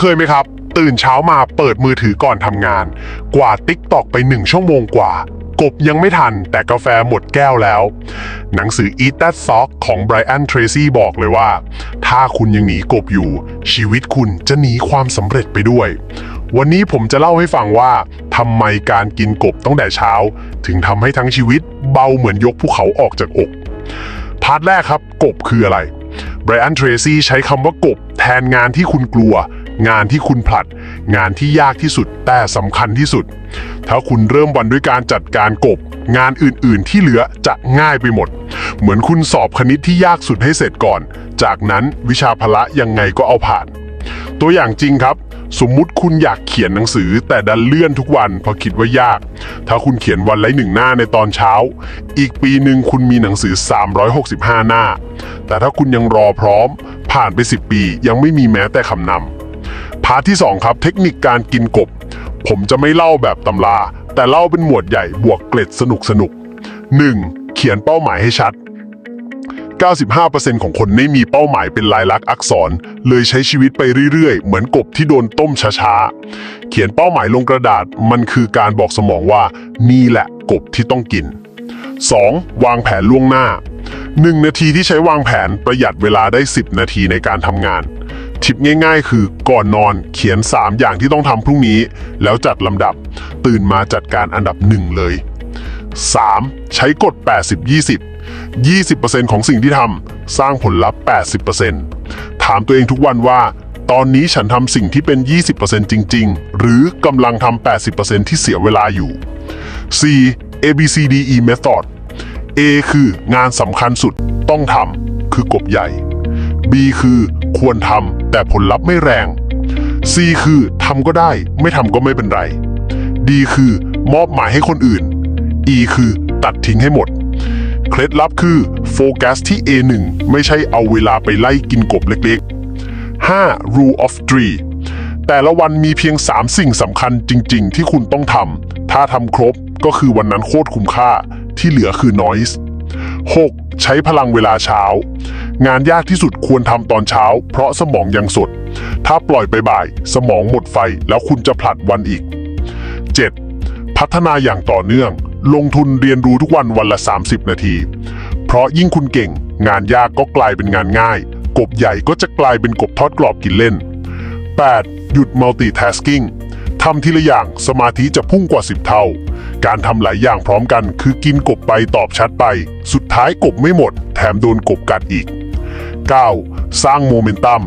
เคยไหมครับ ตื่นเช้ามาเปิดมือถือก่อนทำงาน กว่าติ๊กตอกไปหนึ่งชั่วโมงกว่า กบยังไม่ทัน แต่กาแฟหมดแก้วแล้ว หนังสือ Eat That Sock ของ Brian Tracy บอกเลยว่า ถ้าคุณยังหนีกบอยู่ ชีวิตคุณจะหนีความสำเร็จไปด้วย วันนี้ผมจะเล่าให้ฟังว่าทำไมการกินกบตั้งแต่เช้า ถึงทำให้ทั้งชีวิตเบาเหมือนยกภูเขาออกจากอก พาร์ทแรกครับ กบคืออะไรไบรอันเทรซี่ใช้คำว่ากบแทนงานที่คุณกลัว งานที่คุณผลัด งานที่ยากที่สุดแต่สำคัญที่สุด ถ้าคุณเริ่มวันด้วยการจัดการกบ งานอื่นๆที่เหลือจะง่ายไปหมด เหมือนคุณสอบคณิตที่ยากสุดให้เสร็จก่อน จากนั้นวิชาพละยังไงก็เอาผ่าน ตัวอย่างจริงครับสมมุติคุณอยากเขียนหนังสือแต่ดันเลื่อนทุกวันเพราะคิดว่ายาก ถ้าคุณเขียนวันละหนึ่งหน้าในตอนเช้า อีกปีหนึ่งคุณมีหนังสือ 365 หน้า แต่ถ้าคุณยังรอพร้อม ผ่านไป 10 ปียังไม่มีแม้แต่คำนำ พาร์ทที่ 2 ครับ เทคนิคการกินกบ ผมจะไม่เล่าแบบตำรา แต่เล่าเป็นหมวดใหญ่บวกเกร็ดสนุกสนุก 1. เขียนเป้าหมายให้ชัด 95%ของคนไม่มีเป้าหมายเป็นลายลักษณ์อักษร เลยใช้ชีวิตไปเรื่อยๆ เหมือนกบที่โดนต้มช้าๆ เขียนเป้าหมายลงกระดาษมันคือการบอกสมองว่า นี่แหละกบที่ต้องกิน 2. วางแผนล่วงหน้า 1 นาทีที่ใช้วางแผนประหยัดเวลาได้ 10 นาทีในการทำงาน ทิปง่ายๆ คือก่อนนอนเขียน 3 อย่างที่ต้องทำพรุ่งนี้ แล้วจัดลำดับ ตื่นมาจัดการอันดับ 1 เลย 3. ใช้กฎ 80-20 20%ของสิ่งที่ทำสร้างผลลัพธ์ 80%ถามตัวเองทุกวันว่า ตอนนี้ฉันทำสิ่งที่เป็น 20%จริง ๆ หรือกำลังทำ 80%ที่เสียเวลาอยู่ 4. ABCDE method A คืองานสำคัญสุดต้องทำคือกบใหญ่ B คือควรทำแต่ผลลัพธ์ไม่แรง C คือทำก็ได้ ไม่ทำก็ไม่เป็นไร D คือมอบหมายให้คนอื่น E คือตัดทิ้งให้หมด เคล็ดลับคือโฟกัสที่ A1 ไม่ใช่เอาเวลาไปไล่กินกบเล็กๆ 5. Rule of Three แต่ละวันมีเพียง 3 สิ่งสำคัญจริง ๆ ที่คุณต้องทำ ถ้าทำครบก็คือวันนั้นโคตรคุ้มค่า ที่เหลือคือ noise 6. ใช้พลังเวลาเช้า งานยากที่สุดควรทำตอนเช้า เพราะสมองยังสด ถ้าปล่อยไปบ่าย สมองหมดไฟแล้วคุณจะผลัดวันอีก 7. พัฒนาอย่างต่อเนื่อง ลงทุนเรียนรู้ทุกวันวันละ 30 นาที เพราะยิ่งคุณเก่ง งานยากก็กลายเป็นงานง่าย กบใหญ่ก็จะกลายเป็นกบทอดกรอบกินเล่น 8. หยุด multitasking ทำทีละอย่างสมาธิจะพุ่งกว่า 10 เท่า การทำหลายอย่างพร้อมกัน คือกินกบไปตอบชัดไป สุดท้ายกบไม่หมด แถมโดนกบกัดอีก 9. สร้างโมเมนตัม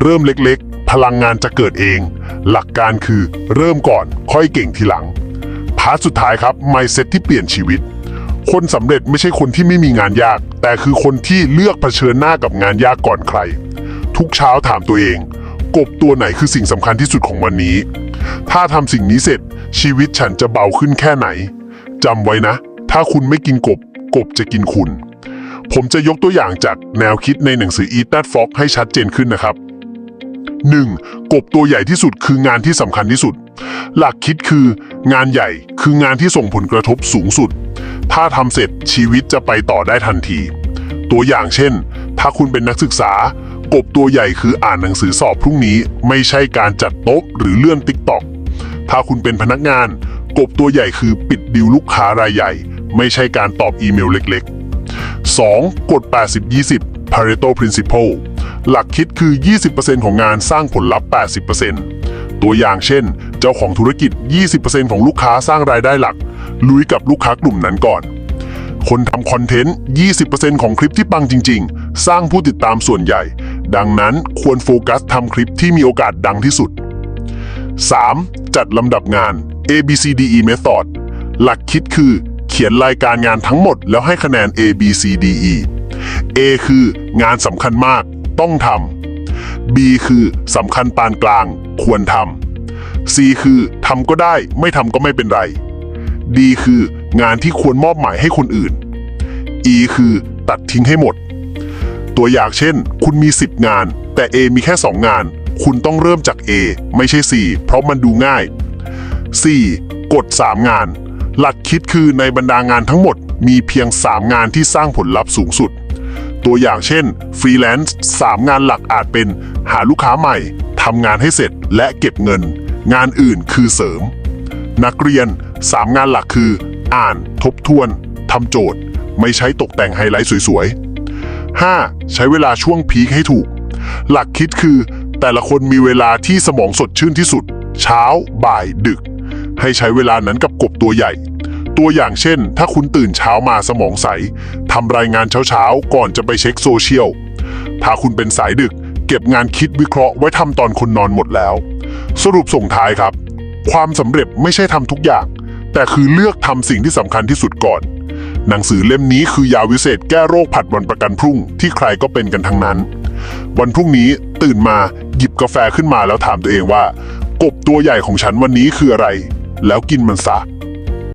เริ่มเล็กๆ พลังงานจะเกิดเอง หลักการคือเริ่มก่อนค่อยเก่งทีหลัง พาร์ทสุดท้ายครับ mindset ที่เปลี่ยนชีวิต คนสำเร็จไม่ใช่คนที่ไม่มีงานยาก แต่คือคนที่เลือกเผชิญหน้ากับงานยากก่อนใคร ทุกเช้าถามตัวเอง กบตัวไหนคือสิ่งสำคัญที่สุดของวันนี้ ถ้าทำสิ่งนี้เสร็จ ชีวิตฉันจะเบาขึ้นแค่ไหนจำไว้นะ ถ้าคุณไม่กินกบ กบจะกินคุณ ผมจะยกตัวอย่างจากแนวคิดในหนังสือ Eat That Frog ให้ชัดเจนขึ้นนะครับ 1. กบตัวใหญ่ที่สุดคืองานที่สำคัญที่สุด หลักคิดคืองานใหญ่คืองานที่ส่งผลกระทบสูงสุด ถ้าทำเสร็จชีวิตจะไปต่อได้ทันที ตัวอย่างเช่น ถ้าคุณเป็นนักศึกษากบตัวใหญ่คืออ่านหนังสือสอบพรุ่งนี้ ไม่ใช่การจัดโต๊ะหรือเลื่อนติ๊กต็อก ถ้าคุณเป็นพนักงาน กบตัวใหญ่คือปิดดิวลูกค้ารายใหญ่ ไม่ใช่การตอบอีเมลเล็กๆ 2. กฎ 80-20 Pareto Principle หลักคิดคือ 20%ของงานสร้างผลลัพธ์ 80%ตัวอย่างเช่น เจ้าของธุรกิจ 20%ของลูกค้าสร้างรายได้หลัก ลุยกับลูกค้ากลุ่มนั้นก่อน คนทำคอนเทนต์ 20%ของคลิปที่ปังจริง ๆ สร้างผู้ติดตามส่วนใหญ่ ดังนั้นควรโฟกัสทำคลิปที่มีโอกาสดังที่สุด 3. จัดลำดับงาน A B C D E Method หลักคิดคือ เขียนรายการงานทั้งหมดแล้วให้คะแนน A B C D E A คืองานสำคัญมาก ต้องทำ B คือสำคัญปานกลาง ควรทำ C คือทำก็ได้ ไม่ทำก็ไม่เป็นไร D คืองานที่ควรมอบหมายให้คนอื่น E คือตัดทิ้งให้หมด ตัวอย่างเช่น คุณมี 10 งาน แต่ A มีแค่ 2 งาน คุณต้องเริ่มจาก A ไม่ใช่ C เพราะมันดูง่าย 4. กด 3 งาน หลักคิดคือในบรรดางานทั้งหมด มีเพียง 3 งานที่สร้างผลลัพธ์สูงสุด ตัวอย่างเช่นฟรีแลนซ์3งานหลักอาจเป็น หาลูกค้าใหม่ทำงานให้เสร็จและเก็บเงิน งานอื่นคือเสริม นักเรียน 3 งานหลักคือ อ่าน ทบทวนทำโจทย์ ไม่ใช้ตกแต่งไฮไลท์สวยๆ 5. ใช้เวลาช่วงพีคให้ถูก หลักคิดคือ แต่ละคนมีเวลาที่สมองสดชื่นที่สุด เช้า บ่าย ดึก ให้ใช้เวลานั้นกับกบตัวใหญ่ ตัวอย่างเช่น ถ้าคุณตื่นเช้ามาสมองใสทำรายงานเช้าๆ ก่อนจะไปเช็คโซเชียล ถ้าคุณเป็นสายดึก เก็บงานคิดวิเคราะห์ไว้ทำตอนคนนอนหมดแล้ว สรุปส่งท้ายครับ ความสำเร็จไม่ใช่ทำทุกอย่าง แต่คือเลือกทำสิ่งที่สำคัญที่สุดก่อนหนังสือเล่มนี้คือยาวิเศษแก้โรคผัดวันประกันพรุ่งที่ใครก็เป็นกันทั้งนั้น วันพรุ่งนี้ ตื่นมาหยิบกาแฟขึ้นมาแล้วถามตัวเองว่า กบตัวใหญ่ของฉันวันนี้คืออะไร แล้วกินมันซะ